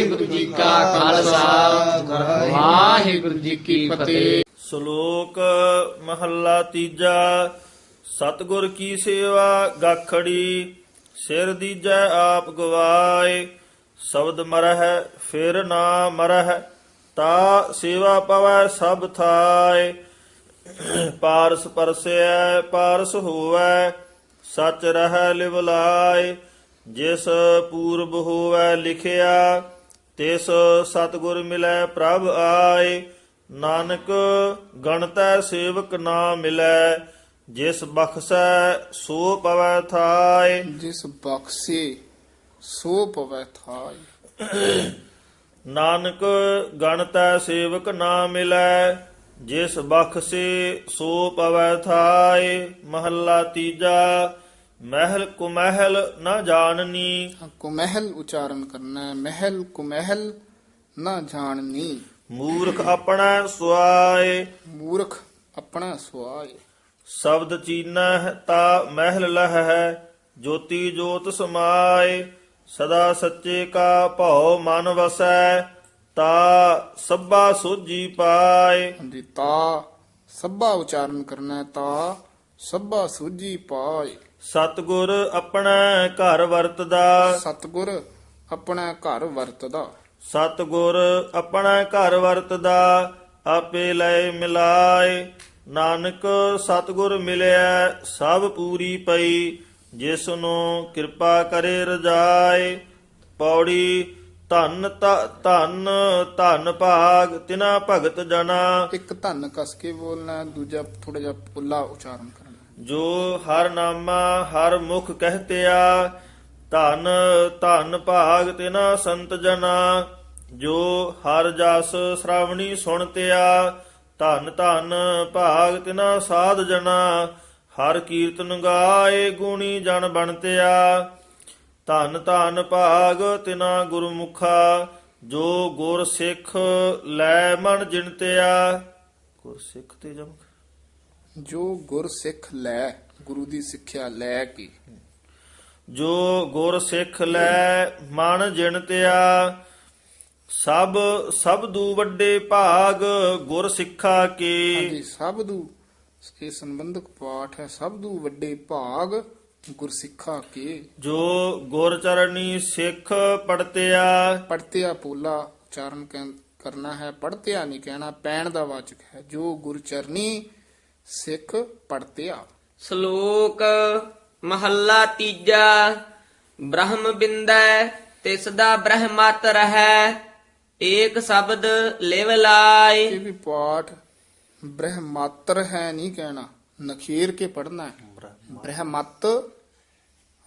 ਵਾਹਿਗੁਰੂ ਜੀ ਕਾ ਖਾਲਸਾ। ਵਾਹਿਗੁਰੂ ਜੀ ਕੀ ਫਤਿਹ। ਸ਼ਲੋਕ ਮਹੱਲਾ ਤੀਜਾ। ਸਤਿਗੁਰ ਕੀ ਸੇਵਾ ਗਾਖੜੀ, ਸਿਰ ਦੀਜੈ ਆਪ ਗਵਾਏ। ਸ਼ਬਦ ਮਰਹਿ, ਫਿਰ ਨਾ ਮਰਹਿ, ਤਾ ਸੇਵਾ ਪਵੈ ਸਭ ਥਾਏ। ਪਾਰਸ ਪਰਸੈ ਪਾਰਸ ਹੋਵੈ, ਸਚ ਰਹਿ ਲਿਵ ਲਾਇ ਜਿਸ ਪੂਰਬ ਹੋਵੈ ਲਿਖਿਆ ਤਿਸ ਸਤਿਗੁਰ ਮਿਲੈ ਪ੍ਰਭ ਆਏ ਨਾਨਕ ਗਣਤੈ ਸੇਵਕ ਨਾ ਮਿਲੈ ਜਿਸ ਬਖਸ਼ੈ ਸੋ ਪਵੈ ਥਾਏ। ਜਿਸ ਬਖਸ਼ੇ ਸੋ ਪਵੈ ਥਾਈ ਨਾਨਕ ਗਣਤੈ ਸੇਵਕ ਨਾ ਮਿਲੈ ਜਿਸ ਬਖਸ਼ੇ ਸੋ ਪਵੈ ਥਾਏ। ਮਹੱਲਾ ਤੀਜਾ ਮਹਿਲ ਕੁਮਹਿਲ ਨਾ ਜਾਣਨੀ। ਕੁਮਹਿਲ ਉਚਾਰਨ ਕਰਨਾ ਹੈ। ਮਹਿਲ ਕੁਮਹਿਲ ਨਾ ਜਾਣਨੀ। ਮੂਰਖ ਆਪਣਾ ਸੁਆਏ। ਮੂਰਖ ਆਪਣਾ ਸੁਆਏ। ਸ਼ਬਦ ਚੀਨਹਿ ਤਾ ਮਹਿਲ ਲਹੈ ਜੋਤੀ ਜੋਤ ਸਮਾਏ। ਸਦਾ ਸੱਚੇ ਕਾ ਭਉ ਮਨ ਵਸੈ ਤਾ ਸਭਾ ਸੋਜੀ ਪਾਏ। ਹਾਂਜੀ ਤਾ ਸੱਬਾ ਉਚਾਰਨ ਕਰਨਾ ਤਾ ਸੱਬਾ ਸੂਝੀ ਪਾਏ। ਸਤਿਗੁਰ ਆਪਣਾ ਘਰ ਵਰਤਦਾ। ਸਤਗੁਰ ਆਪਣਾ ਘਰ ਵਰਤਦਾ। ਸਤਿਗੁਰ ਆਪਣਾ ਘਰ ਵਰਤਦਾ ਆਪੇ ਲੈ ਮਿਲਾਏ। ਨਾਨਕ ਸਤਿਗੁਰ ਮਿਲਿਆ ਸਭ ਪੂਰੀ ਪਈ ਜਿਸ ਨੂੰ ਕਿਰਪਾ ਕਰੇ ਰਜਾਏ। ਪੌੜੀ ਧੰਨ ਧੰਨ ਧੰਨ ਭਾਗ ਤਿਨਾ ਭਗਤ ਜਨਾ। ਇੱਕ ਧੰਨ ਕਸ ਕੇ ਬੋਲਣਾ ਦੂਜਾ ਥੋੜਾ ਜਿਹਾ ਪੁੱਲਾ ਉਚਾਰਨ ਕਰਨਾ। ਜੋ ਹਰ ਨਾਮਾ ਹਰ ਮੁਖ ਕਹਤਿਆ, ਧਨ ਧਨ ਭਾਗ ਤਿਨਾ ਸੰਤ ਜਨਾ, ਜੋ ਹਰ ਜਸ ਸ਼੍ਰਵਣੀ ਸੁਣਤਿਆ, ਧਨ ਧਨ ਭਾਗ ਤਿਨਾ ਸਾਧ ਜਨਾ, ਹਰ ਕੀਰਤਨ ਗਾਏ ਗੁਣੀ ਜਨ ਬਣਤਿਆ। ਧਨ ਧਨ ਭਾਗ ਤਿਨਾ ਗੁਰਮੁਖਾ, ਜੋ ਗੁਰ ਸਿੱਖ ਲੈ ਮਨ ਜਿਣਤਿਆ। ਗੁਰ ਸਿੱਖ ਤੇ ਜਮਕ ਜੋ ਗੁਰ ਸਿੱਖ ਲੈ ਗੁਰੂ ਦੀ ਸਿੱਖਿਆ ਲੈ ਕੇ? ਜੋ ਗੁਰ ਸਿੱਖ ਲੈ ਮਨ ਜਿਣਤਿਆ ਸਭ ਸਬਦੂ ਵੱਡੇ ਭਾਗ ਗੁਰ ਸਿੱਖਾ ਕੇ? ਹਾਂਜੀ ਸਬਦੂ ਇਹ ਸੰਬੰਧਕ ਪਾਠ ਹੈ ਸਬਦੂ ਵੱਡੇ ਭਾਗ ਗੁਰਸਿੱਖਾ ਕੇ? ਜੋ ਗੁਰ ਚਰਣੀ ਸਿੱਖ ਪੜਤਿਆ। ਪੜਤਿਆ ਪੋਲਾ ਉਚਾਰਨ ਕਰਨਾ ਹੈ ਪੜਤਿਆ ਨਹੀਂ ਕਹਿਣਾ ਪੈਣ ਦਾ ਵਾਚਕ ਹੈ। ਜੋ ਗੁਰਚਰਨੀ ਸਿੱਖ ਪੜਤਿਆ ਸ਼ਲੋਕ ਮਹੱਲਾ ਤੀਜਾ ਬ੍ਰਹਮ ਬਿੰਦੈ ਤਿਸ ਦਾ ਬ੍ਰਹਮਤ ਰਹੈ ਏਕ ਸ਼ਬਦ ਲਿਵ ਲਾਇ ਇਹ ਵੀ ਪਾਠ ਬ੍ਰਹਮਾਤਰ ਹੈ ਨਹੀਂ ਕਹਿਣਾ ਨਖੇਰ ਕੇ ਪੜਨਾ ਹੈ ਬ੍ਰਹਮਤ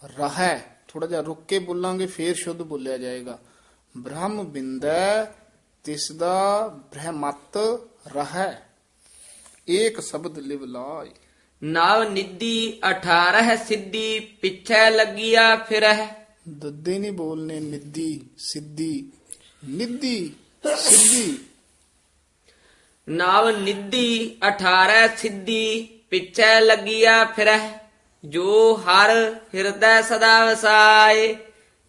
ਰਹੈ ਥੋੜਾ ਜਿਹਾ ਰੁੱਕ ਕੇ ਬੋਲਾਂਗੇ ਫੇਰ ਸ਼ੁੱਧ ਬੋਲਿਆ ਜਾਏਗਾ ਬ੍ਰਹਮ ਬਿੰਦੈ ਤਿਸ ਦਾ ਬ੍ਰਹਮਤ ਰਹੈ ਏਕ ਸ਼ਬਦ ਲਿਵ ਲਾਇ ਨਵ ਨਿੱਦੀ 18 ਸਿੱਧੀ ਪਿੱਛੇ ਲੱਗਿਆ ਫਿਰਹਿ। ਦੱਦੇ ਨਹੀਂ ਬੋਲਨੇ ਨਿੱਦੀ ਸਿੱਧੀ। ਨਿੱਦੀ ਸਿੱਧੀ। ਨਵ ਨਿੱਦੀ 18 ਸਿੱਧੀ ਪਿੱਛੇ ਲੱਗਿਆ ਫਿਰਹਿ। ਜੋ ਹਰ ਹਿਰਦੈ ਸਦਾ ਵਸਾਏ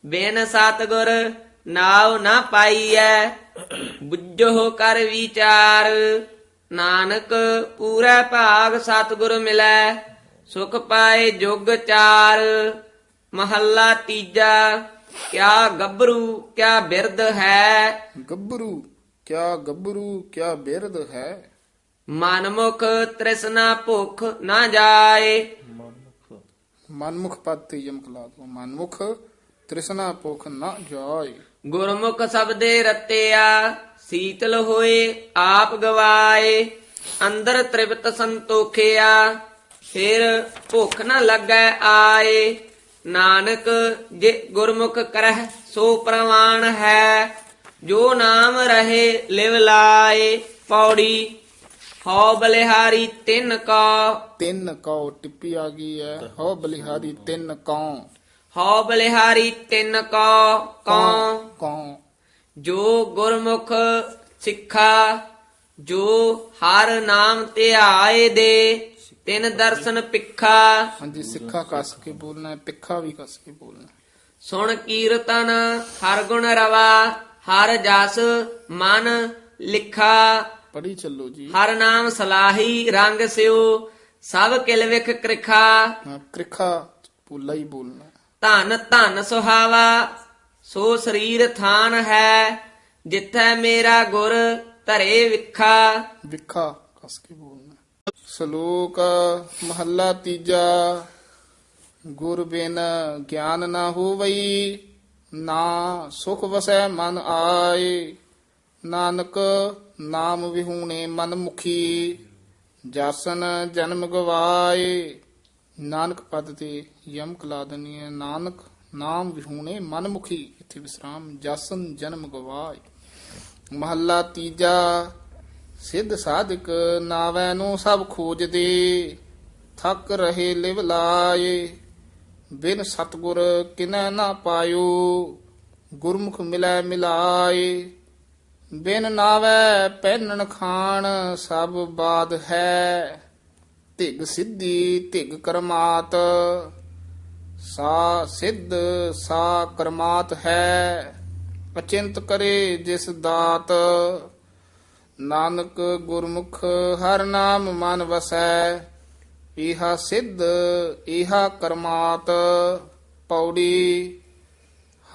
ਬਿਨ ਸਤਗੁਰ ਨਾਉ ਨਾ ਪਾਈਐ। ਬੁੱਝੋ ਕਰ ਵਿਚਾਰ। ਨਾਨਕ ਪੂਰਾ ਭਾਗ ਸਤਗੁਰ ਮਿਲੈ ਸੁਖ ਪਾਏ ਜੁਗ ਚਾਰ ਮਹੱਲਾ ਤੀਜਾ ਕਿਆ ਗੱਭਰੂ ਕਿਆ ਬਿਰਧ ਹੈ? ਗੱਭਰੂ ਕਿਆ ਗੱਭਰੂ ਕਿਆ ਬਿਰਧ ਹੈ? ਮਨਮੁਖ ਤ੍ਰਿਸ਼ਨਾ ਭੁਖ ਨਾ ਜਾਏ। ਮਨਮੁਖ। ਪਦ ਤੇ ਯਮਕ ਲਾ ਦੋ। ਮਨਮੁਖ ਤ੍ਰਿਸ਼ਨਾ ਭੁਖ ਨਾ ਜਾਏ। ਗੁਰਮੁਖ ਸਬਦੇ ਰਤਿਆ ਸੀਤਲ ਹੋਏ ਆਪ ਗਵਾਏ ਅੰਦਰ ਤ੍ਰਿਪਤ ਸੰਤੋਖਿਆ ਫਿਰ ਭੁਖ ਨਾ ਲੱਗੈ ਆਏ ਨਾਨਕ ਜੇ ਗੁਰਮੁਖ ਕਰਹਿ ਸੋ ਪ੍ਰਵਾਨ ਹੈ ਜੋ ਨਾਮ ਰਹੇ ਲਿਵ ਲਾਏ ਪੌੜੀ ਹਉ ਬਲਿਹਾਰੀ ਤਿੰਨ ਕਾ। ਤਿੰਨ ਕਉ ਟਿੱਪੀ ਆ ਗਈ ਹੈ ਹੋ ਬਲਿਹਾਰੀ ਤਿੰਨ ਕਉ। ਹਉ ਬਲਿਹਾਰੀ ਤਿੰਨ ਕਾ ਕੌ। ਕਉ ਜੋ ਗੁਰਮੁਖ ਸਿੱਖਾ ਜੋ ਹਰ ਨਾਮ ਧਿਆਏ ਦੇ ਤਿਨ ਦਰਸ਼ਨ ਪਿੱਖਾ ਹਾਂਜੀ ਸਿੱਖਾ ਕਸ ਕੇ ਬੋਲਣਾ ਹੈ ਪਿੱਖਾ ਵੀ ਕਸ ਕੇ ਬੋਲਣਾ ਹੈ। ਸੁਣ ਕੀਰਤਨ ਹਰ ਗੁਣ ਰਵਾ ਹਰ ਜਸ ਮਨ ਲਿਖਾ। ਪੜੀ ਚੱਲੋ ਜੀ। ਹਰ ਨਾਮ ਸਲਾਹੀ ਰੰਗ ਸਿਓ ਸਭ ਕਿਲ ਵਿਖ ਕ੍ਰਿਖਾ। ਹਾਂ, ਕ੍ਰਿਖਾ ਪੂਲਾ ਹੀ ਬੋਲਣਾ ਧਨ ਧਨ ਸੁਹਾਵਾ ਸੋ ਸਰੀਰ ਥਾਨ ਹੈ, ਜਿੱਥੈ ਮੇਰਾ ਗੁਰ ਧਰੇ ਵਿਖਾ। ਵਿਖਾ, ਕਸ ਕੇ ਬੋਲਣਾ। ਸ਼ਲੋਕ, ਮਹੱਲਾ ਤੀਜਾ। ਗੁਰ ਬਿਨ ਗਿਆਨ ਨਾ ਹੋਵਈ, ਨਾ ਸੁਖ ਵਸੈ ਮਨ ਆਏ। ਨਾਨਕ ਨਾਮ ਵਿਹੂਣੇ ਮਨ ਮੁਖੀ, ਜਾਸਨ ਜਨਮ ਗਵਾਏ। ਨਾਨਕ ਪਦ ਤੇ ਯਮ ਕਲਾ ਦਨੀ ਨਾਨਕ ਨਾਮ ਵਿਹੂਣੇ ਮਨ ਮੁਖੀ ਇੱਥੇ ਵਿਸਰਾਮ, ਜਾਸਨ ਜਨਮ ਗਵਾਏ। ਮਹੱਲਾ ਤੀਜਾ, ਸਿੱਧ ਸਾਧਕ ਨਾਵੈ ਨੂੰ ਸਭ ਖੋਜਦੇ, ਥੱਕ ਰਹੇ ਲਿਵ ਲਾਏ। ਬਿਨ ਸਤਗੁਰ ਕਿਨੈ ਨਾ ਪਾਇਓ, ਗੁਰਮੁਖ ਮਿਲੈ ਮਿਲਾਏ। ਬਿਨ ਨਾਵੈ ਪਹਿਨਣ ਖਾਣ ਸਭ ਬਾਦ ਹੈ, ਧਿਗ ਸਿੱਧੀ ਧਿਗ ਕਰਮਾਤ। ਸਾ ਸਿੱਧ ਸਾ ਕਰਮਾਤ ਹੈ। ਅਚਿੰਤ ਕਰੇ ਜਿਸ ਦਾਤ। ਨਾਨਕ ਗੁਰਮੁਖ, ਹਰ ਨਾਮ ਮਨ ਵਸੈ। ਇਹਾ ਸਿੱਧ ਇਹਾ ਕਰਮਾਤ। ਪੌੜੀ,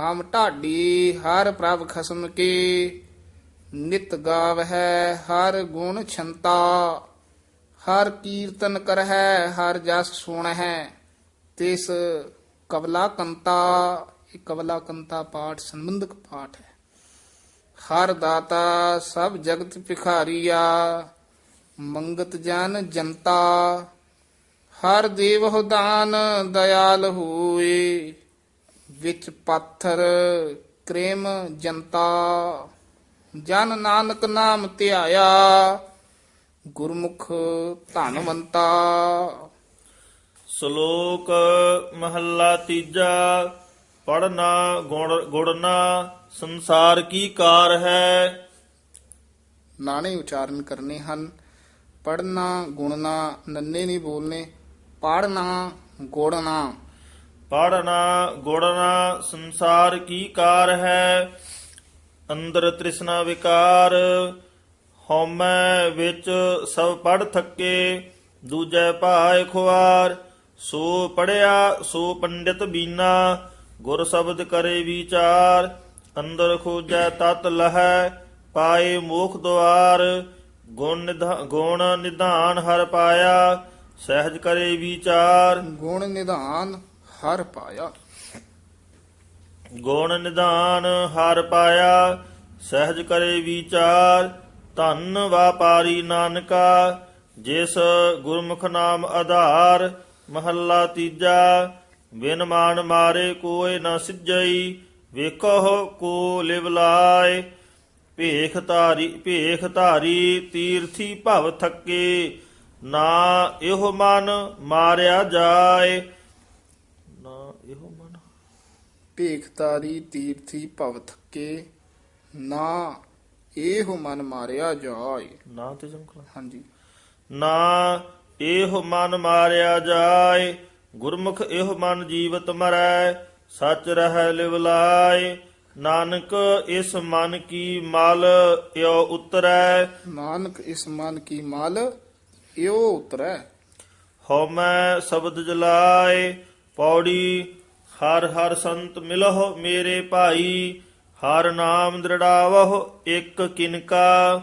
ਹਮ ਢਾਡੀ, ਹਰ ਪ੍ਰਭ ਖਸਮ ਕੇ। ਨਿਤ ਗਾਵਹਿ, ਹਰ ਗੁਣ ਛੰਤਾ। ਹਰ ਕੀਰਤਨ ਕਰਹਿ, ਹਰ ਜਸ ਸੁਣਹਿ। ਤਿਸ ਕਵਲਾ ਕੰਤਾ ਇਹ ਕਵਲਾ ਕੰਤਾ ਪਾਠ ਸੰਬੰਧਕ ਪਾਠ ਹੈ। ਹਰ ਦਾਤਾ ਸਭ ਜਗਤ ਭਿਖਾਰੀਆ, ਮੰਗਤ ਜਨ ਜਨਤਾ। ਹਰ ਦੇਵ ਹੁਦਾਨ ਦਇਆਲ ਹੋਏ, ਵਿੱਚ ਪਾਥਰ ਪ੍ਰੇਮ ਜਨਤਾ। ਜਨ ਨਾਨਕ ਨਾਮ ਧਿਆਇਆ, ਗੁਰਮੁਖ ਧਨਵੰਤਾ। ਸ਼ਲੋਕ ਮਹੱਲਾ ਤੀਜਾ ਪੜਨਾ ਗੁਣ ਗੁੜਨਾ ਸੰਸਾਰ ਕੀ ਕਾਰ ਹੈ? ਨਾਣੇ ਉਚਾਰਨ ਕਰਨੇ ਹਨ ਪੜਨਾ ਗੁਣਨਾ ਨੰਨੇ ਨਹੀਂ ਬੋਲਨੇ ਪੜਨਾ ਗੋੜਨਾ। ਪੜਨਾ ਗੁੜਨਾ ਸੰਸਾਰ ਕੀ ਕਾਰ ਹੈ? ਅੰਦਰ ਤ੍ਰਿਸ਼ਨਾ ਵਿਕਾਰ ਹਉਮੈ ਵਿੱਚ ਸਭ ਪੜ ਥੱਕੇ ਦੂਜੈ ਭਾਇ ਖੁਆਰ। ਸੋ ਪੜਿਆ ਸੋ ਪੰਡਿਤ ਬੀਨਾ ਗੁਰ ਸ਼ਬਦ ਕਰੇ ਵਿਚਾਰ ਅੰਦਰ ਖੋਜੈ ਤਤ ਲਹੈ ਪਾਏ ਮੋਖ ਦੁਆਰ ਗੁਣ ਗੁਣ ਨਿਧਾਨ ਹਰ ਪਾਇਆ ਸਹਿਜ ਕਰੇ ਵਿਚਾਰ। ਗੁਣ ਨਿਧਾਨ ਹਰ ਪਾਇਆ। ਗੁਣ ਨਿਧਾਨ ਹਰ ਪਾਇਆ ਸਹਿਜ ਕਰੇ ਵਿਚਾਰ ਧੰਨ ਵਾਪਾਰੀ ਨਾਨਕਾ ਜਿਸ ਗੁਰਮੁਖ ਨਾਮ ਆਧਾਰ ਮਹੱਲਾ ਤੀਜਾ ਬਿਨ ਮਾਨ ਮਾਰੇ ਕੋਇ ਨ ਸਿਜਈ ਵੇਖੋ ਕੋ ਲਿਵ ਲਾਏ ਭੇਖ ਧਾਰੀ ਭੇਖ ਧਾਰੀ ਤੀਰਥੀ ਭਵ ਥੱਕੇ ਨਾ ਇਹੋ ਮਨ ਮਾਰਿਆ ਜਾਏ। ਨਾ ਇਹੋ ਮਨ। ਭੇਖਤਾਰੀ ਤੀਰਥੀ ਭਵ ਥੱਕੇ ਨਾ ਇਹੋ ਮਨ ਮਾਰਿਆ ਜਾਏ। ਨਾ ਤੇ ਜਮਕਲਾ ਹਾਂਜੀ। ਨਾ ਇਹੋ ਮਨ ਮਾਰਿਆ ਜਾਏ ਗੁਰਮੁਖ ਇਹੋ ਮਨ ਜੀਵਤ ਮਰੈ ਸੱਚ ਰਹਿ ਲਿਵ ਲਾਏ। ਨਾਨਕ ਇਸ ਮਨ ਕੀ ਮਲ ਇਉ ਉਤਰੈ। ਨਾਨਕ ਇਸ ਮਨ ਕੀ ਮਲ ਇਉ ਉਤਰੈ। ਹਉਮੈ ਸ਼ਬਦ ਜਲਾਏ ਪੌੜੀ ਹਰ ਹਰ ਸੰਤ ਮਿਲਹੁ ਮੇਰੇ ਭਾਈ ਹਰ ਨਾਮ ਦ੍ਰਿੜਾਵਹੁ ਇੱਕ ਕਿਨਕਾ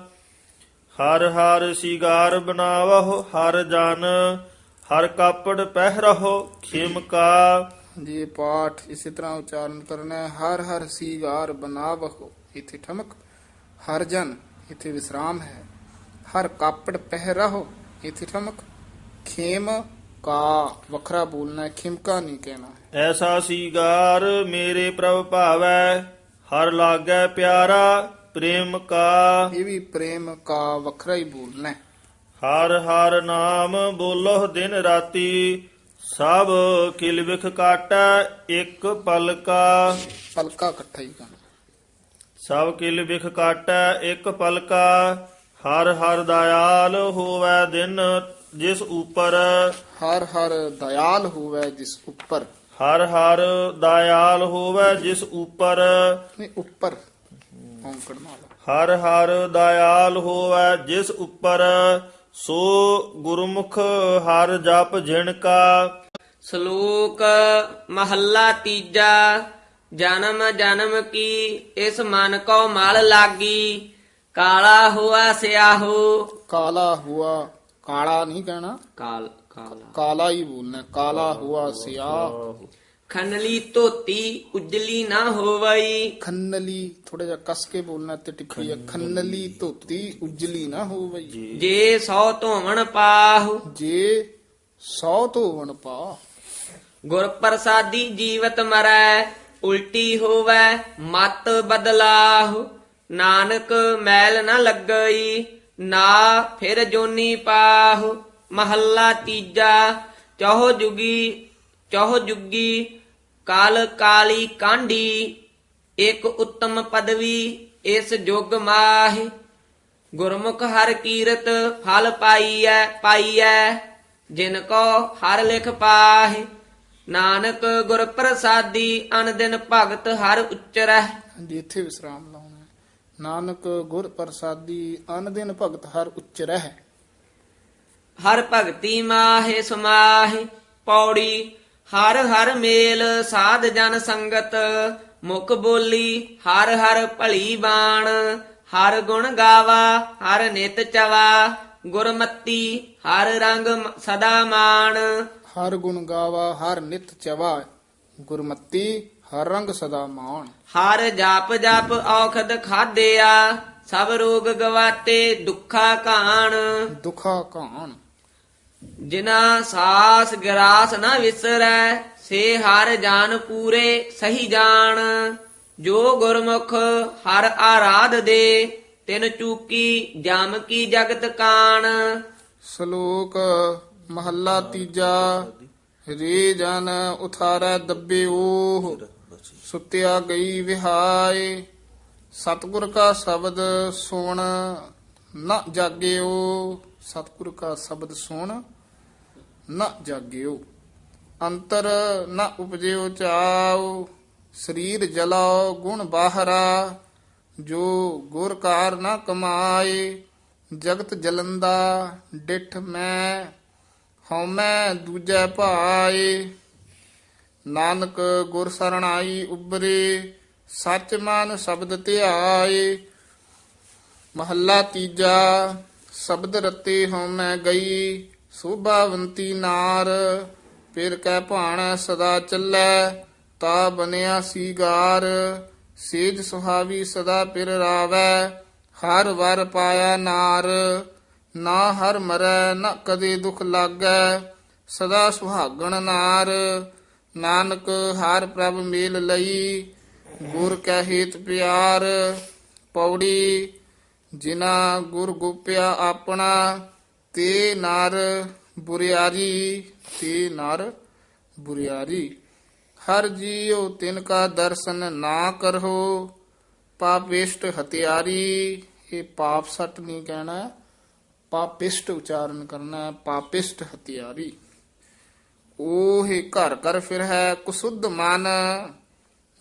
ਹਰ ਹਰ ਸਿਗਾਰ ਬਣਾਵਹੁ ਹਰ ਜਨ ਹਰ ਕਾਪੜ ਪਹਿਰਹੁ ਖਿਮਕਾ ਜੀ ਪਾਠ ਇਸੇ ਤਰ੍ਹਾਂ ਉਚਾਰਨ ਕਰਨਾ ਹੈ। ਹਰ ਹਰ ਸੀਗਾਰ ਬਨਾਵਹੁ ਇਥੇ ਠਮਕ। ਹਰ ਜਨ ਇਥੇ ਵਿਸਰਾਮ ਹੈ। ਹਰ ਕਾਪੜ ਪਹਿਰਹੁ ਇਥੇ ਠਮਕ। ਖੇਮ ਕਾ ਵੱਖਰਾ ਬੋਲਣਾ ਹੈ ਖਿਮਕਾ ਨਹੀਂ ਕਹਿਣਾ ਐਸਾ ਸੀਗਾਰ ਮੇਰੇ ਪ੍ਰਭ ਭਾਵੈ ਹਰ ਲਾਗੈ ਪਿਆਰਾ। ਪ੍ਰੇਮ ਕਾ ਇਹ ਵੀ ਪ੍ਰੇਮ ਕਾ ਵੱਖਰਾ ਹੀ ਬੋਲਣਾ ਹੈ। ਹਰ ਹਰ ਨਾਮ ਬੋਲੋ ਦਿਨ ਰਾਤੀ ਸਭ ਕਿਲ ਵਿਖ ਕਾਟੈ ਇੱਕ ਪਲਕਾ। ਪਲਕਾ ਇਕੱਠਾ ਹੀ ਕਰਨਾ। ਸਭ ਕਿਲ ਵਿਖ ਕਾਟੈ ਇੱਕ ਪਲਕਾ। ਹਰ ਹਰ ਦਇਆਲ ਹੋਵੈ ਦਿਨ ਜਿਸ ਉਪਰ। ਹਰ ਹਰ ਦਇਆਲ ਹੋਵੇ ਜਿਸ ਉੱਪਰ। ਹਰ ਹਰ ਦਇਆਲ ਹੋਵੈ ਜਿਸ ਉਪਰ। ਨਹੀਂ ਉੱਪਰ। ਔਂਕੜ ਨਾਲ। ਹਰ ਹਰ ਦਇਆਲ ਹੋਵੈ ਜਿਸ ਉੱਪਰ ਸੋ ਗੁਰਮੁਖ ਹਰ ਜਪ ਜਿਣ ਕਾ। ਸ਼ਲੋਕ ਮਹੱਲਾ ਤੀਜਾ ਜਨਮ ਜਨਮ ਕੀ ਇਸ ਮਨ ਕੋ ਮਲ ਲਾਗੀ ਕਾਲਾ ਹੁਆ ਸਿਆਹੂ। ਕਾਲਾ ਹੁਆ ਕਾਲਾ ਨਹੀਂ ਕਹਿਣਾ। ਕਾਲ ਕਾਲਾ। ਕਾਲਾ ਹੀ ਬੋਲਣਾ ਕਾਲਾ ਹੁਆ ਸਿਆਹ। ਖਨਲੀ ਧੋਤੀ ਉਜਲੀ ਨਾ ਹੋਵਈ। ਖੰਨਲੀ ਥੋੜਾ ਜਿਹਾ ਕਸ ਕੇ ਬੋਲਣਾ ਤੇ ਟਿੱਪੀ ਹੈ ਖੰਨਲੀ ਧੋਤੀ ਉਜਲੀ ਨਾ ਹੋਵੇ ਜੇ। ਸੌ ਧੋਵਣ ਪਾਹੁ। ਜੇ ਸੌ ਧੋਵਣ ਪਾ ਗੁਰ ਪ੍ਰਸਾਦੀ ਜੀਵਤ ਮਰੈ ਉਲਟੀ ਹੋਵੈ ਮਤ ਬਦਲਾਹੁ। ਨਾਨਕ ਮੈਲ ਨ ਲੱਗਈ ਨਾ ਫਿਰ ਜੋਨੀ ਪਾਹੁ। ਮਹੱਲਾ ਤੀਜਾ ਚੌਹ ਜੁਗੀ ਚੌਹ ਜੁਗੀ ਕਾਲ ਕਾਲੀ ਕਾਂਢੀ ਇੱਕ ਉੱਤਮ ਪਦਵੀ ਇਸ ਜੁਗ ਮਾਹਿ। ਗੁਰਮੁਖ ਹਰ ਕੀਰਤ ਫਲ ਪਾਈਐ ਪਾਈਐ ਜਿਨ ਕੋ ਹਰ ਲਿਖ ਪਾਹਿ। ਨਾਨਕ ਗੁਰ ਪ੍ਰਸਾਦੀ ਅਨ ਦਿਨ ਭਗਤ ਹਰ ਉਚਰੈ ਹਾਂਜੀ ਇੱਥੇ ਵਿਸਰਾਮ ਲਾਉਣਾ। ਨਾਨਕ ਗੁਰ ਪ੍ਰਸਾਦੀ ਅਨ ਦਿਨ ਭਗਤ ਹਰ ਉੱਚ ਰਹਿ ਹਰ ਭਗਤੀ ਮਾਹੇ ਸਮਾਹੇ ਪੌੜੀ ਹਰ ਹਰ ਮੇਲ ਸਾਧ ਜਨ ਸੰਗਤ ਮੁਖ ਬੋਲੀ ਹਰ ਹਰ ਭਲੀ ਬਾਣ ਹਰ ਗੁਣ ਗਾਵਾ ਹਰ ਨਿਤ ਚਵਾ ਗੁਰਮਤੀ ਹਰ ਰੰਗ ਸਦਾ ਮਾਣ। ਹਰ ਗੁਣ ਗਾਵਾ ਹਰ ਨਿਤ ਚਵਾ ਗੁਰਮਤੀ ਹਰ ਰੰਗ ਸਦਾ ਮਾਣ। ਹਰ ਜਾਪ ਜਾਪ ਔਖਦ ਖਾਦਿਆ ਸਭ ਰੋਗ ਗਵਾਤੇ ਦੁੱਖਾ ਕਾਣ। ਦੁਖਾ ਕਾਣ। ਜਿਨਾ ਸਾਸ ਗਰਾਸ ਨਾ ਵਿਸਰੈ, ਸੇ ਹਰ ਜਾਨ ਪੂਰੇ ਸਹੀ ਜਾਣ। ਜੋ ਗੁਰਮੁਖ ਹਰ ਆਰਾਧ ਦੇ, ਤਿਨ ਚੂਕੀ ਜਮ ਕੀ ਜਗਤ ਕਾਣ। ਸ਼ਲੋਕ ਮਹੱਲਾ ਤੀਜਾ, ਰੇ ਜਨ ਉਥਾਰੈ ਦੱਬੇ ਓਹ, ਸੁੱਤਿਆ ਗਈ ਵਿਹਾਏ। ਸਤਿਗੁਰ ਕਾ ਸ਼ਬਦ ਸੁਣ, ਨਾ ਜਾਗਿਓ ਸਤਿਗੁਰ ਕਾ ਸ਼ਬਦ ਸੁਣ ਨਾ ਜਾਗਿਓ, ਅੰਤਰ ਨਾ ਉਪਜਿਓ ਚਾਉ, ਸਰੀਰ ਜਲਾਓ ਗੁਣ ਬਾਹਰਾ, ਜੋ ਗੁਰ ਕਾਰ ਨਾ ਕਮਾਏ, ਜਗਤ ਜਲੰਦਾ ਡਿਠ ਮੈਂ, ਹਉਮੈ ਦੂਜੈ ਭਾਏ। ਨਾਨਕ ਗੁਰ ਸਰਣਾਈ ਉਬਰੇ ਸੱਚ ਮਨ ਸ਼ਬਦ ਧਿਆਏ। ਮਹੱਲਾ ਤੀਜਾ, ਸ਼ਬਦ ਰਤੇ ਹਉਮੈ ਗਈ ਸੋਭਾਵੰਤੀ ਨਾਰ, ਫਿਰ ਕਹਿ ਭਾਣਾ ਸਦਾ ਚੱਲੈ, ਤਾ ਬਨਿਆ ਸੀਗਾਰ ਸੇਜ ਸੁਹਾਵੀ ਸਦਾ ਪਿਰ ਰਾਵੈ, ਹਰ ਵਰ ਪਾਇਆ ਨਾਰ, ਨਾ ਹਰ ਮਰੈ, ਨਾ ਕਦੇ ਦੁਖ ਲਾਗੈ, ਸਦਾ ਸੁਹਾਗਣ ਨਾਰ, ਨਾਨਕ ਹਰ ਪ੍ਰਭ ਮੇਲ ਲਈ, ਗੁਰ ਕੈ ਹੇਤ ਪਿਆਰ, ਪੌੜੀ ਜਿਨਾ ਗੁਰ ਗੁਪਿਆ ਆਪਣਾ ਤੇ ਨਰ ਬੁਰਿਆਰੀ ਤੇ ਨਰ ਬੁਰਿਆਰੀ। ਹਰ ਜੀਉ ਤਿਨ ਕਾ ਦਰਸ਼ਨ ਨਾ ਕਰੋ ਪਾਪਿਸ਼ਟ ਹਤਿਆਰੀ। ਇਹ ਪਾਪ ਸੱਟ ਨਹੀਂ ਕਹਿਣਾ ਪਾਪਿਸ਼ਟ ਉਚਾਰਨ ਕਰਨਾ ਹੈ, ਪਾਪਿਸ਼ਟ ਹਤਿਆਰੀ। ਉਹ ਹੀ ਘਰ ਕਰ ਫਿਰ ਹੈ ਕੁਸੁੱਧ ਮਨ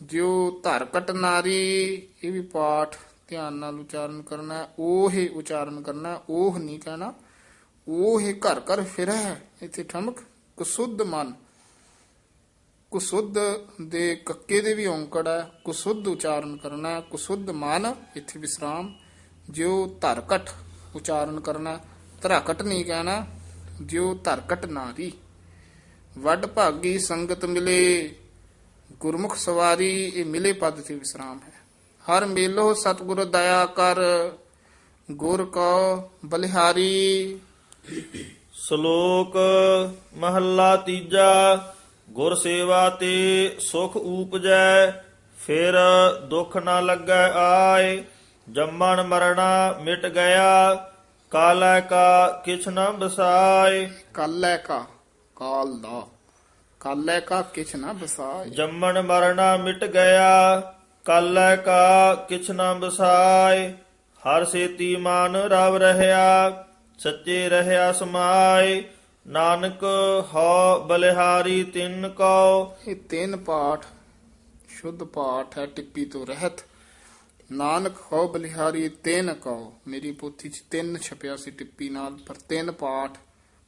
ਜਿਉ ਧਰ ਕਟ ਨਾਰੀ। ਇਹ ਵੀ ਪਾਠ ਧਿਆਨ ਨਾਲ ਉਚਾਰਨ ਕਰਨਾ ਹੈ, ਉਹ ਹੀ ਉਚਾਰਨ ਕਰਨਾ ਹੈ, ਉਹ ਨਹੀਂ ਕਹਿਣਾ। ਉਹ ਹੀ ਘਰ ਕਰ ਫਿਰ ਹੈ। ਇੱਥੇ ਠਮਕ, ਕੁਸੁੱਧ ਮਨ। ਕੁਸੁੱਧ ਦੇ ਕੱਕੇ ਦੇ ਵੀ ਔਂਕੜ ਹੈ। ਕੁਸੁੱਧ ਉਚਾਰਨ ਕਰਨਾ ਕੁਸੁੱਧ ਮਨ, ਇੱਥੇ ਵਿਸਰਾਮ। ਜਿਉ ਧਰਕਟ ਉਚਾਰਨ ਕਰਨਾ ਧਰਕਟ ਨਹੀਂ ਕਹਿਣਾ, ਜਿਉ ਧਰਕਟ ਨਾਰੀ ਵੱਡ ਭਾਗੀ ਸੰਗਤ ਮਿਲੇ, ਗੁਰਮੁਖ ਸਵਾਰੀ, ਇਹ ਮਿਲੇ ਪਦ ਤੇ ਵਿਸਰਾਮ ਹੈ। ਹਰ ਮੇਲੋ ਸਤਿਗੁਰ ਦਇਆ ਕਰ, ਗੁਰ ਕੋ ਬਲਿਹਾਰੀ। ਸ਼ਲੋਕ ਮਹੱਲਾ ਤੀਜਾ ਗੁਰ ਸੇਵਾ ਤੇ ਸੁਖ ਊਪਜੈ ਫਿਰ ਦੁੱਖ ਨਾ ਲੱਗੈ ਆਏ ਜੰਮਣ ਮਰਣਾ ਮਿਟ ਗਿਆ ਕਾਲੈ ਕਾ ਕਿਛ ਨ ਬਸਾਏ। ਕਾਲੈ ਕਾ ਕਾਲ ਦਾ ਕਾਲੈ ਕਾ ਕਿਛ ਨਾ ਬਸਾਏ। ਜੰਮਣ ਮਰਣਾ ਮਿਟ ਗਿਆ ਕਾਲੈ ਕਾ ਕਿਛ ਨ ਬਸਾਏ। ਹਰ ਸੇਤੀ ਮਾਨ ਰਵ ਰਹਾ ਸੱਚੇ ਰਹਾ ਸਮਾਏ ਨਾਨਕ ਹਉ ਬਲਿਹਾਰੀ ਤਿੰਨ ਕਉ। ਇਹ ਤਿੰਨ ਪਾਠ ਸ਼ੁੱਧ ਪਾਠ ਹੈ ਟਿੱਪੀ ਤੋਂ ਰਹਿਤ। ਨਾਨਕ ਹੋ ਬਲਿਹਾਰੀ ਤਿੰਨ ਕਹੋ ਮੇਰੀ ਪੋਥੀ 'ਚ ਤਿੰਨ ਛਪਿਆ ਸੀ ਟਿੱਪੀ ਨਾਲ ਪਰ ਤਿੰਨ ਪਾਠ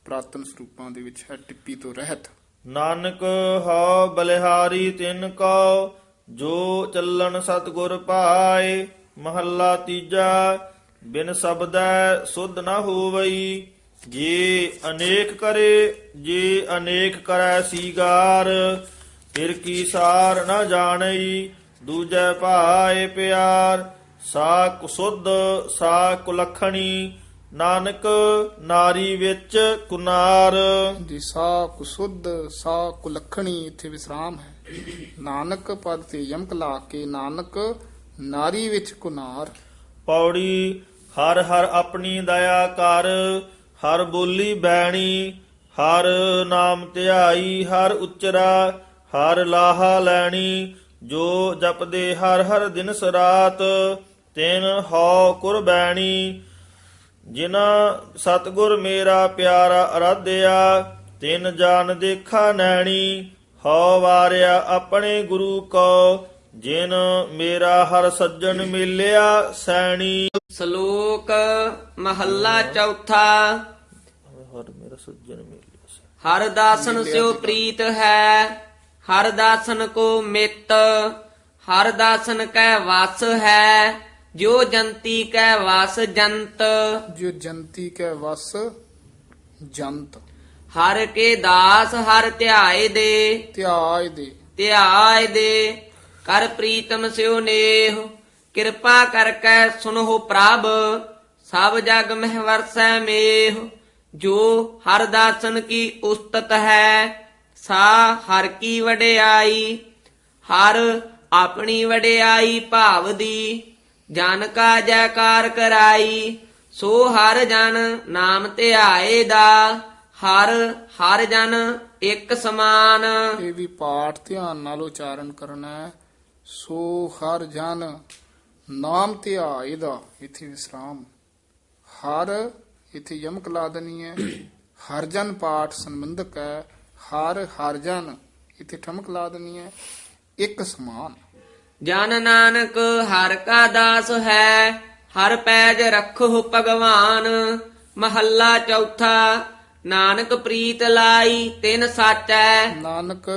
ਪ੍ਰਾਤਨ ਸਰੂਪਾਂ ਦੇ ਵਿੱਚ ਹੈ ਟਿੱਪੀ ਤੋਂ ਰਹਿਤ। ਨਾਨਕ ਹਉ ਬਲਿਹਾਰੀ ਤਿਨ ਕੋ ਜੋ ਚੱਲਣ ਸਤਗੁਰ ਪਾਏ ਮਹੱਲਾ ਤੀਜਾ। ਬਿਨ ਸ਼ਬਦੈ ਸੁਧ ਨ ਹੋਵਈ, ਜੇ ਅਨੇਕ ਕਰੇ, ਜੇ ਅਨੇਕ ਕਰੈ ਸੀਗਾਰ, ਫਿਰ ਕੀ ਸਾਰ ਨ ਜਾਣਈ, ਦੂਜੈ ਭਾਏ ਪਿਆਰ ਸਾ ਕੁਸੁੱਧ ਸਾ ਕੁਲਖਣੀ ਨਾਨਕ ਨਾਰੀ ਵਿੱਚ ਕੁਨਾਰ। ਜੀ ਸਾ ਕੁਸੁੱਧ ਸਾ ਕੁਲਖਣੀ ਇੱਥੇ ਵਿਸਰਾਮ ਹੈ। ਨਾਨਕ ਪਦ ਤੇ ਯਮਕ ਲਾ ਕੇ ਨਾਨਕ ਨਾਰੀ ਵਿੱਚ ਕੁਨਾਰ। ਪੌੜੀ, ਹਰ ਹਰ ਆਪਣੀ ਦਇਆ ਕਰ, ਹਰ ਬੋਲੀ ਬੈਣੀ, ਹਰ ਨਾਮ ਧਿਆਈ, ਹਰ ਉਚਰਾ, ਹਰ ਲਾਹਾ ਲੈਣੀ, ਜੋ ਜਪਦੇ ਹਰ ਹਰ ਦਿਨ ਸਰਾਤ, ਤਿਨ ਹਉ ਕੁਰਬੈਣੀ ਜਿਨਾ ਸਤਗੁਰ ਮੇਰਾ ਪਿਆਰਾ ਅਰਾਧਿਆ, ਤਿਨ ਜਾਨ ਦੇਖਾ ਨੈਣੀ, ਹਉ ਵਾਰਿਆ ਆਪਣੇ ਗੁਰੂ ਕੋ ਜਿਨ ਮੇਰਾ ਹਰ ਸੱਜਣ ਮਿਲਿਆ ਸੈਣੀ। ਸ਼ਲੋਕ ਮਹੱਲਾ ਚੌਥਾ। ਹਰ ਮੇਰਾ ਸੱਜਣ ਮਿਲਿਆ ਹਰ ਦਾਸਨ ਸਿਓ ਪ੍ਰੀਤ ਹੈ ਹਰ ਦਾਸਨ ਕੋ ਮਿੱਤ ਹਰ ਦਾਸਨ ਕੈ ਵਸ ਹੈ ਜੋ ਜੰਤੀ ਕੈ ਵਸ ਜੰਤ। ਜੋ ਜੰਤੀ ਕੈ ਵਸ ਜੰਤ। ਹਰ ਕੇ ਦਾਸ ਹਰ ਧਿਆਏ ਦੇ ਧਿਆਇ ਦੇ। ਧਿਆਏ ਦੇ। ਕਰ ਪ੍ਰੀਤਮ ਸਿਓ ਨੇਹ, ਕਿਰਪਾ ਕਰਕੇ ਸੁਨੋ ਪ੍ਰਭ, ਸਭ ਜਗ ਮਹਿ ਵਰਸੈ ਮੇਹ, ਜੋ ਹਰ ਦਾਸਨ ਕੀ ਉਸਤਤ ਹੈ, ਸਾ ਹਰ ਕੀ ਵਡਿਆਈ, ਹਰ ਆਪਣੀ ਵਡਿਆਈ ਭਾਵ ਦੀ ਜਨ ਕਾ ਜੈਕਾਰ ਕਰਾਈ, ਸੋ ਹਰ ਜਨ ਨਾਮ ਧਿਆਏ ਦਾ, ਹਰ ਹਰ ਜਨ ਇੱਕ ਸਮਾਨ। ਇਹ ਵੀ ਪਾਠ ਧਿਆਨ ਨਾਲ ਉਚਾਰਨ ਕਰਨਾ ਹੈ। ਸੋ ਹਰ ਜਨ ਨਾਮ ਧਿਆਏ ਦਾ ਇੱਥੇ ਵਿਸਰਾਮ। ਹਰ ਇੱਥੇ ਯਮਕ ਲਾ ਦੇਣੀ ਹੈ ਹਰ ਜਨ ਪਾਠ ਸੰਬੰਧਕ ਹੈ ਹਰ ਹਰ ਜਨ ਇੱਥੇ ਠਮਕ ਲਾ ਦੇਣੀ ਹੈ ਇੱਕ ਸਮਾਨ। ਜਨ ਨਾਨਕ ਹਰ ਕਾ ਦਾਸ ਹੈ ਹਰ ਪੈਜ ਰੱਖੋ ਭਗਵਾਨ। ਮਹੱਲਾ ਚੌਥਾ ਨਾਨਕ ਪ੍ਰੀਤ ਲਾਈ ਤਿਨ ਸਾਚੈ। ਨਾਨਕ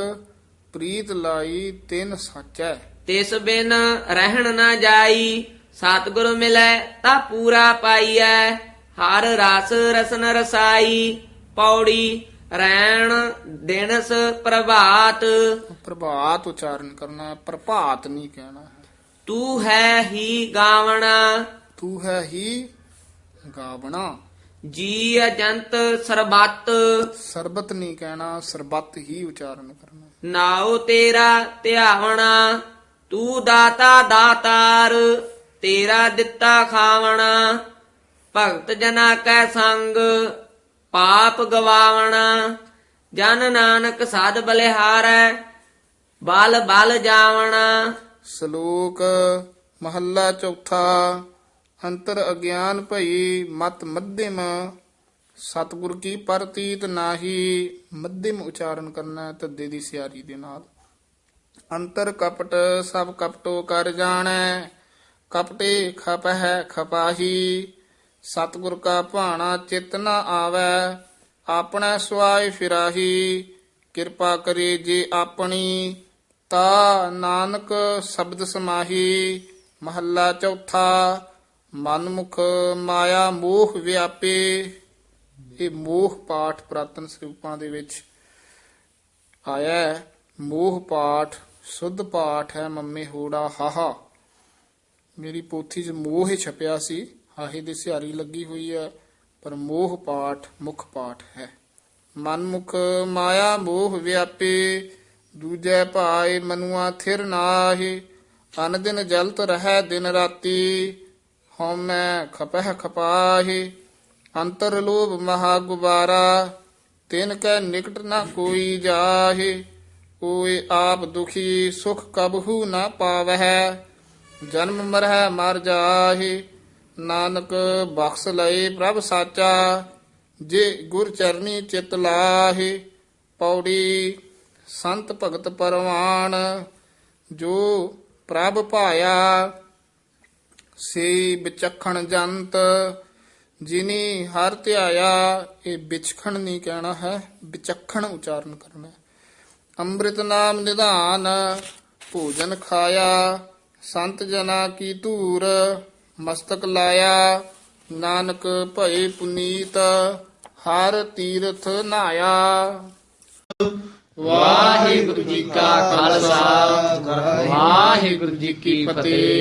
ਪ੍ਰੀਤ ਲਾਈ ਤਿੰਨ ਸਾਚੈ। ਤਿਸ ਬਿਨ ਰਹਿਣ ਨਾ ਜਾਈ ਸਤਿਗੁਰ ਮਿਲੈ ਤਾ ਪੂਰਾ ਪਾਈਐ। ਹਰ ਰਸ ਰਸਨ ਰਸਾਈ ਪੌੜੀ ਰੈਣ ਦਿਨਸ ਪ੍ਰਭਾਤ। ਪ੍ਰਭਾਤ ਉਚਾਰਨ ਕਰਨਾ ਪ੍ਰਭਾਤ ਨਹੀਂ ਕਹਿਣਾ। ਤੂੰ ਹੈ ਹੀ ਗਾਵਣਾ। ਤੂੰ ਹੈ ਹੀ ਗਾਵਣਾ। ਜੀ ਅਜੰਤ ਸਰਬੱਤ। ਸਰਬਤ ਨਹੀਂ ਕਹਿਣਾ ਸਰਬੱਤ ਹੀ ਉਚਾਰਨ ਕਰਨਾ। ਨਾਉ ਤੇਰਾ ਧਿਆਵਣਾ। ਤੂੰ ਦਾਤਾ ਦਾਤਾਰ, ਤੇਰਾ ਦਿੱਤਾ ਖਾਵਣਾ। ਭਗਤ ਜਨਾ ਕੈ ਸੰਗ, ਪਾਪ ਗਵਾਵਣਾ। ਜਨ ਨਾਨਕ ਸਾਧ ਬਲਿਹਾਰੈ, ਬਲ ਬਲ ਜਾਵਣਾ। ਸ਼ਲੋਕ ਮਹੱਲਾ ਚੌਥਾ, ਅੰਤਰ ਅਗਿਆਨ ਭਈ ਮਤ ਮਧਿਮ। ਸਤਿਗੁਰ ਕੀ ਪ੍ਰਤੀਤ ਨਾਹੀ, ਮਧਿਮ ਉਚਾਰਨ ਕਰਨਾ ਹੈ ਤੱਦੇ ਦੀ ਸਿਆਰੀ ਦੇ ਨਾਲ। ਅੰਤਰ ਕਪਟ, ਸਭ ਕਪਟੋ ਕਰ ਜਾਣੈ। ਕਪਟੇ ਖਪ ਹੈ ਖਪਾਹੀ, ਸਤਿਗੁਰ ਕਾ ਭਾਣਾ ਚਿਤ ਨ ਆਵੈ, ਆਪਣਾ ਸੁਆਇ ਫਿਰਾਹੀ। ਕਿਰਪਾ ਕਰੇ ਜੇ ਆਪਣੀ, ਤਾ ਨਾਨਕ ਸ਼ਬਦ ਸਮਾਹੀ। ਮਹੱਲਾ ਚੌਥਾ, ਮਨਮੁਖ ਮਾਇਆ ਮੋਹ ਵਿਆਪੇ। ਇਹ ਮੋਹ ਪਾਠ ਪ੍ਰਾਤਨ ਸਰੂਪਾਂ ਦੇ ਵਿੱਚ ਆਇਆ ਮੋਹ ਪਾਠ ਸੁੱਧ ਪਾਠ ਹੈ ਮੰਮੇ ਹੋੜਾ ਹਾਹਾ। ਮੇਰੀ ਪੋਥੀ 'ਚ ਮੋਹ ਹੀ ਛਪਿਆ ਸੀ। ਹਾਹੇ ਦੀ ਸਿਹਾਰੀ ਲੱਗੀ ਹੋਈ ਹੈ, ਪਰ ਮੋਹ ਪਾਠ ਮੁਖ ਪਾਠ ਹੈ। ਮਨਮੁਖ ਮਾਇਆ ਮੋਹ ਵਿਆਪੇ, ਦੂਜੈ ਭਾਏ ਮਨੁਆ ਥਿਰ ਨਾਹੀ। ਅਨ ਦਿਨ ਜਲਤ ਰਹਿ ਦਿਨ ਰਾਤੀ, ਹਉਮੈ ਖਪਹਿ ਖਪਾਹੀ। ਅੰਤਰ ਲੋਭ ਮਹਾ ਗੁਬਾਰਾ, ਤਿਨ ਕੈ ਨਿਕਟ ਨਾ ਕੋਈ ਜਾਹੇ। ਕੋਈ ਆਪ ਦੁਖੀ ਸੁਖ ਕਬਹੂ ਨਾ ਪਾਵਹਿ, ਜਨਮ ਮਰਹਿ ਮਰ ਜਾਹੇ, ਨਾਨਕ ਬਖਸ਼ ਲਏ ਪ੍ਰਭ ਸਾਚਾ, ਜੇ ਗੁਰ ਚਰਨੀ ਚਿਤ ਲਾਹੇ, ਪੌੜੀ ਸੰਤ ਭਗਤ ਪਰਵਾਨ, ਜੋ ਪ੍ਰਭ ਭਾਇਆ, ਸੇ ਵਿਚਖਣ ਜੰਤ, ਜਿਨੀ ਹਰ ਧਿਆਇਆ, ਇਹ ਵਿਚਖਣ ਨਹੀਂ ਕਹਿਣਾ ਹੈ, ਵਿਚਖਣ ਉਚਾਰਨ ਕਰਨਾ ਹੈ। ਅੰਮ੍ਰਿਤ ਨਾਮ ਨਿਧਾਨ, ਭੋਜਨ ਖਾਇਆ, ਸੰਤ ਜਨਾ ਕੀ ਧੂਰ, ਮਸਤਕ ਲਾਇਆ, ਨਾਨਕ ਭਏ ਪੁਨੀਤ, ਹਰ ਤੀਰਥ ਨਾਇਆ। ਵਾਹਿਗੁਰੂ ਜੀ ਕਾ ਖਾਲਸਾ, ਵਾਹਿਗੁਰੂ ਜੀ ਕੀ ਫਤਿਹ।